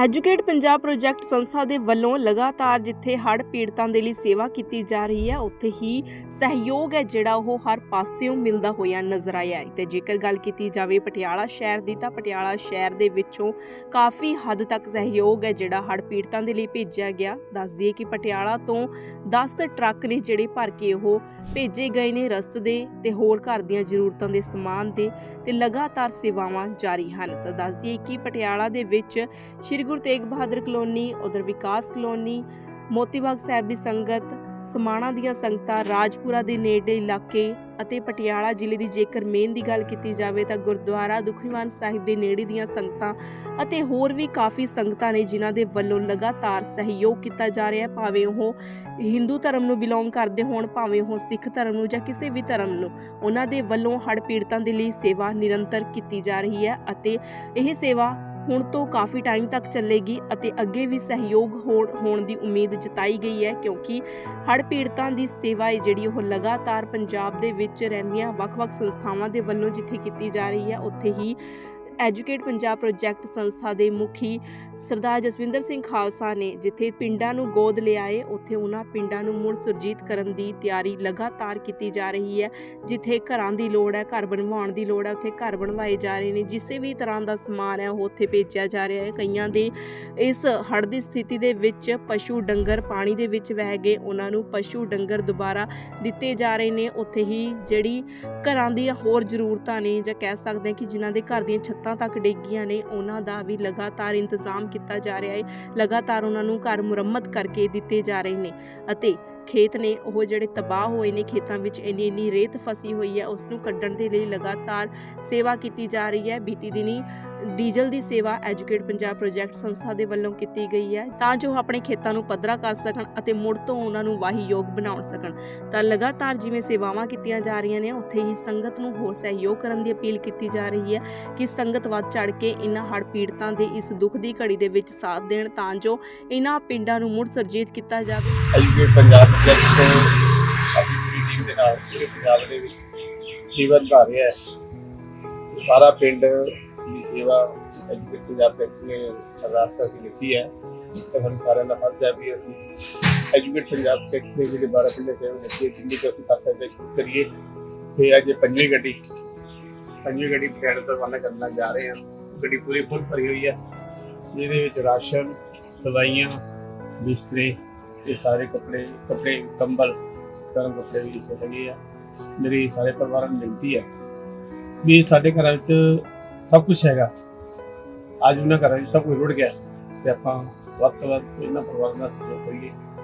Educate Punjab project ਸੰਸਥਾ ਦੇ ਵੱਲੋਂ ਲਗਾਤਾਰ ਜਿੱਥੇ ਹੜ੍ਹ ਪੀੜਤਾਂ ਦੇ ਲਈ ਸੇਵਾ ਕੀਤੀ ਜਾ ਰਹੀ ਹੈ, ਉੱਥੇ ਹੀ ਸਹਿਯੋਗ ਹੈ ਜਿਹੜਾ ਉਹ ਹਰ ਪਾਸਿਓਂ ਮਿਲਦਾ ਹੋਇਆ ਨਜ਼ਰ ਆਇਆ ਹੈ। ਤੇ ਜੇਕਰ ਗੱਲ ਕੀਤੀ ਜਾਵੇ ਪਟਿਆਲਾ ਸ਼ਹਿਰ ਦੀ, ਤਾਂ ਪਟਿਆਲਾ ਸ਼ਹਿਰ ਦੇ ਵਿੱਚੋਂ ਕਾਫੀ ਹੱਦ ਤੱਕ ਸਹਿਯੋਗ ਹੈ ਜਿਹੜਾ ਹੜ੍ਹ ਪੀੜਤਾਂ ਦੇ ਲਈ ਭੇਜਿਆ ਗਿਆ। ਦੱਸ ਦਈਏ ਕਿ ਪਟਿਆਲਾ ਤੋਂ 10 ਟਰੱਕ ਨੇ ਜਿਹੜੇ ਭਰ ਕੇ ਉਹ ਭੇਜੇ ਗਏ ਨੇ ਰਸਤ ਦੇ ਤੇ ਹੋਰ ਘਰ ਦੀਆਂ ਜ਼ਰੂਰਤਾਂ ਦੇ ਸਮਾਨ ਦੇ ਤੇ ਲਗਾਤਾਰ ਸੇਵਾਵਾਂ ਜਾਰੀ ਹਨ। ਤਾਂ ਦੱਸ ਦਈਏ ਕਿ ਪਟਿਆਲਾ ਦੇ ਵਿੱਚ ਸ਼੍ਰੀ ਗੁਰੂ ਤੇਗ ਬਹਾਦਰ ਕਲੋਨੀ, ਉਧਰ ਵਿਕਾਸ ਕਲੋਨੀ, ਮੋਤੀਬਾਗ ਸਾਹਿਬ ਦੀ ਸੰਗਤ, ਸਮਾਣਾ ਦੀਆਂ ਸੰਗਤਾਂ, ਰਾਜਪੁਰਾ ਦੇ ਨੇੜੇ ਇਲਾਕੇ ਅਤੇ ਪਟਿਆਲਾ ਜ਼ਿਲ੍ਹੇ ਦੀ ਜੇਕਰ ਮੇਨ ਦੀ ਗੱਲ ਕੀਤੀ ਜਾਵੇ ਤਾਂ ਗੁਰਦੁਆਰਾ ਦੁਖਨੀਵਾਨ ਸਾਹਿਬ ਦੇ ਨੇੜੇ ਦੀਆਂ ਸੰਗਤਾਂ ਅਤੇ ਹੋਰ ਵੀ ਕਾਫੀ ਸੰਗਤਾਂ ਨੇ ਜਿਨ੍ਹਾਂ ਦੇ ਵੱਲੋਂ ਲਗਾਤਾਰ ਸਹਿਯੋਗ ਕੀਤਾ ਜਾ ਰਿਹਾ ਹੈ, ਭਾਵੇਂ ਉਹ ਹਿੰਦੂ ਧਰਮ ਨੂੰ ਬਿਲੋਂਗ ਕਰਦੇ ਹੋਣ, ਭਾਵੇਂ ਉਹ ਸਿੱਖ ਧਰਮ ਨੂੰ ਜਾਂ ਕਿਸੇ ਵੀ ਧਰਮ ਨੂੰ, ਉਹਨਾਂ ਦੇ ਵੱਲੋਂ ਹੜ੍ਹ ਪੀੜਤਾਂ ਦੇ ਲਈ ਸੇਵਾ ਨਿਰੰਤਰ ਕੀਤੀ ਜਾ ਰਹੀ ਹੈ ਅਤੇ ਇਹ ਸੇਵਾ ਹੁਣ ਤੋਂ ਕਾਫੀ ਟਾਈਮ ਤੱਕ ਚੱਲੇਗੀ ਅਤੇ ਅੱਗੇ ਵੀ ਸਹਿਯੋਗ ਹੋਣ ਹੋਣ ਦੀ ਉਮੀਦ ਜਤਾਈ ਗਈ ਹੈ, ਕਿਉਂਕਿ ਹੜ੍ਹ ਪੀੜਤਾਂ ਦੀ ਸੇਵਾ ਹੈ ਜਿਹੜੀ ਉਹ ਲਗਾਤਾਰ ਪੰਜਾਬ ਦੇ ਵਿੱਚ ਰਹਿੰਦੀਆਂ ਵੱਖ-ਵੱਖ ਸੰਸਥਾਵਾਂ ਦੇ ਵੱਲੋਂ ਜਿੱਥੇ ਕੀਤੀ ਜਾ ਰਹੀ ਹੈ, ਉੱਥੇ ਹੀ ਐਜੂਕੇਟ ਪੰਜਾਬ ਪ੍ਰੋਜੈਕਟ ਸੰਸਥਾ ਦੇ ਮੁਖੀ ਸਰਦਾਰ ਜਸਵਿੰਦਰ ਸਿੰਘ ਖਾਲਸਾ ਨੇ ਜਿੱਥੇ ਪਿੰਡਾਂ ਨੂੰ ਗੋਦ ਲਿਆਏ, ਉੱਥੇ ਉਹਨਾਂ ਪਿੰਡਾਂ ਨੂੰ ਮੁੜ ਸੁਰਜੀਤ ਕਰਨ ਦੀ ਤਿਆਰੀ ਲਗਾਤਾਰ ਕੀਤੀ ਜਾ ਰਹੀ ਹੈ, ਜਿੱਥੇ ਘਰਾਂ ਦੀ ਲੋੜ ਹੈ, ਘਰ ਬਣਵਾਉਣ ਦੀ ਲੋੜ ਹੈ, ਉੱਥੇ ਘਰ ਬਣਵਾਏ ਜਾ ਰਹੇ ਨੇ, ਜਿਸੇ ਵੀ ਤਰ੍ਹਾਂ ਦਾ ਸਮਾਨ ਹੈ, ਉਹ ਉੱਥੇ ਭੇਜਿਆ ਜਾ ਰਿਹਾ ਹੈ। ਕਈਆਂ ਦੇ ਇਸ ਹੜ੍ਹ ਦੀ ਸਥਿਤੀ ਦੇ ਵਿੱਚ ਪਸ਼ੂ ਡੰਗਰ ਪਾਣੀ ਦੇ ਵਿੱਚ ਵਹਿ ਗਏ, ਉਹਨਾਂ ਨੂੰ ਪਸ਼ੂ ਡੰਗਰ ਦੁਬਾਰਾ ਦਿੱਤੇ ਜਾ ਰਹੇ ਨੇ, ਉੱਥੇ ਹੀ ਜਿਹੜੀ ਘਰਾਂ ਦੀਆਂ ਹੋਰ ਜ਼ਰੂਰਤਾਂ ਨੇ ਜਾਂ ਕਹਿ ਸਕਦੇ ਹਾਂ ਕਿ ਜਿਨ੍ਹਾਂ ਦੇ ਘਰ ਦੀਆਂ ਛੱਤਾਂ ਤੱਕ ਡਿੱਗੀਆਂ ਨੇ, ਉਹਨਾਂ ਦਾ ਵੀ ਲਗਾਤਾਰ ਇੰਤਜ਼ਾਮ ਕੀਤਾ ਜਾ ਰਿਹਾ ਹੈ ਲਗਾਤਾਰ ਉਹਨਾਂ ਨੂੰ ਘਰ ਮੁਰੰਮਤ ਕਰਕੇ ਦਿੱਤੇ ਜਾ ਰਹੇ ਨੇ ਅਤੇ ਖੇਤ ਨੇ ਉਹ ਜਿਹੜੇ ਤਬਾਹ ਹੋਏ ਨੇ ਖੇਤਾਂ ਵਿੱਚ ਇੰਨੀ ਇੰਨੀ ਰੇਤ ਫਸੀ ਹੋਈ ਹੈ ਉਸ ਨੂੰ ਕੱਢਣ ਦੇ ਲਈ ਲਗਾਤਾਰ ਸੇਵਾ ਕੀਤੀ ਜਾ ਰਹੀ ਹੈ। ਬੀਤੀ ਦਿਨੀ ਡੀਜ਼ਲ ਦੀ ਸੇਵਾ ਐਜੂਕੇਟ ਪੰਜਾਬ ਪ੍ਰੋਜੈਕਟ ਸੰਸਥਾ ਦੇ ਵੱਲੋਂ ਕੀਤੀ ਗਈ ਹੈ ਤਾਂ ਜੋ ਉਹ ਆਪਣੇ ਖੇਤਾਂ ਨੂੰ ਪੱਧਰਾ ਕਰ ਸਕਣ ਅਤੇ ਮੁੜ ਤੋਂ ਉਹਨਾਂ ਨੂੰ ਵਾਹੀ ਯੋਗ ਬਣਾਉਣ ਸਕਣ। ਤਾਂ ਲਗਾਤਾਰ ਜਿਵੇਂ ਸੇਵਾਵਾਂ ਕੀਤੀਆਂ ਜਾ ਰਹੀਆਂ ਨੇ, ਉੱਥੇ ਹੀ ਸੰਗਤ ਨੂੰ ਹੋਰ ਸਹਿਯੋਗ ਕਰਨ ਦੀ ਅਪੀਲ ਕੀਤੀ ਜਾ ਰਹੀ ਹੈ ਕਿ ਸੰਗਤ ਵੱਧ ਚੜ ਕੇ ਇਹਨਾਂ ਹੜ੍ਹ ਪੀੜਤਾਂ ਦੇ ਇਸ ਦੁੱਖ ਦੀ ਘੜੀ ਦੇ ਵਿੱਚ ਸਾਥ ਦੇਣ ਤਾਂ ਜੋ ਇਹਨਾਂ ਪਿੰਡਾਂ ਨੂੰ ਮੁੜ ਸਰਜੀਤ ਕੀਤਾ ਜਾਵੇ। ਐਜੂਕੇਟ ਪੰਜਾਬ ਪ੍ਰੋਜੈਕਟ ਤੋਂ ਆਪਣੀ ਪੂਰੀ ਟੀਮ ਦੇ ਨਾਲ, ਪੂਰੇ ਪੰਜਾਬ ਦੇ ਵਿੱਚ ਸੇਵਾ ਨਿਭਾ ਰਿਹਾ ਹੈ। ਸਾਰਾ ਪਿੰਡ ਦੀ ਸੇਵਾ ਐਜੂਕੇਟ ਪੰਜਾਬ ਪ੍ਰੋਜੈਕਟ ਨੇ ਅਰਦਾਸ ਕਰਕੇ ਦਿੱਤੀ ਹੈ ਤੇ ਸਾਨੂੰ ਸਾਰਿਆਂ ਦਾ ਫਰਜ਼ ਹੈ ਵੀ ਅਸੀਂ ਐਜੂਕੇਟ ਪੰਜਾਬ ਪ੍ਰੋਜੈਕਟ ਦੇ ਜਿਹੜੇ 12 ਪਿੰਡ ਸੇਵਾ ਦਿੱਤੀ ਹੈ, ਜਿੰਨੀ ਕੁ ਅਸੀਂ ਕਰ ਸਕਦੇ ਹਾਂ ਕਰੀਏ। ਤੇ ਅੱਜ ਪੰਜਵੀਂ ਗੱਡੀ ਪੰਜਵੀਂ ਗੱਡੀ ਪਟਿਆਲੇ ਤੋਂ ਰਵਾਨਾ ਕਰਨਾ ਜਾ ਰਹੇ ਹਾਂ। ਗੱਡੀ ਪੂਰੀ ਫੁੱਲ ਭਰੀ ਹੋਈ ਹੈ। ਜਿਹਦੇ ਵਿੱਚ ਰਾਸ਼ਨ, ਦਵਾਈਆਂ, ਬਿਸਤਰੇ, ਇਹ ਸਾਰੇ ਕੱਪੜੇ ਕੱਪੜੇ, ਕੰਬਲ, ਗਰਮ ਕੱਪੜੇ ਵੀ ਇੱਥੇ ਹੈਗੇ ਆ। ਮੇਰੀ ਸਾਰੇ ਪਰਿਵਾਰਾਂ ਨੂੰ ਬੇਨਤੀ ਹੈ ਵੀ ਸਾਡੇ ਘਰਾਂ ਵਿੱਚ ਸਭ ਕੁਝ ਹੈਗਾ। ਅੱਜ ਉਹਨਾਂ ਘਰਾਂ ਵਿੱਚ ਸਭ ਕੁਝ ਰੁੜ ਗਿਆ। ਤੇ ਆਪਾਂ ਵੱਧ ਤੋਂ ਵੱਧ ਇਹਨਾਂ ਪਰਿਵਾਰਾਂ ਦਾ ਸਹਿਯੋਗ ਕਰੀਏ।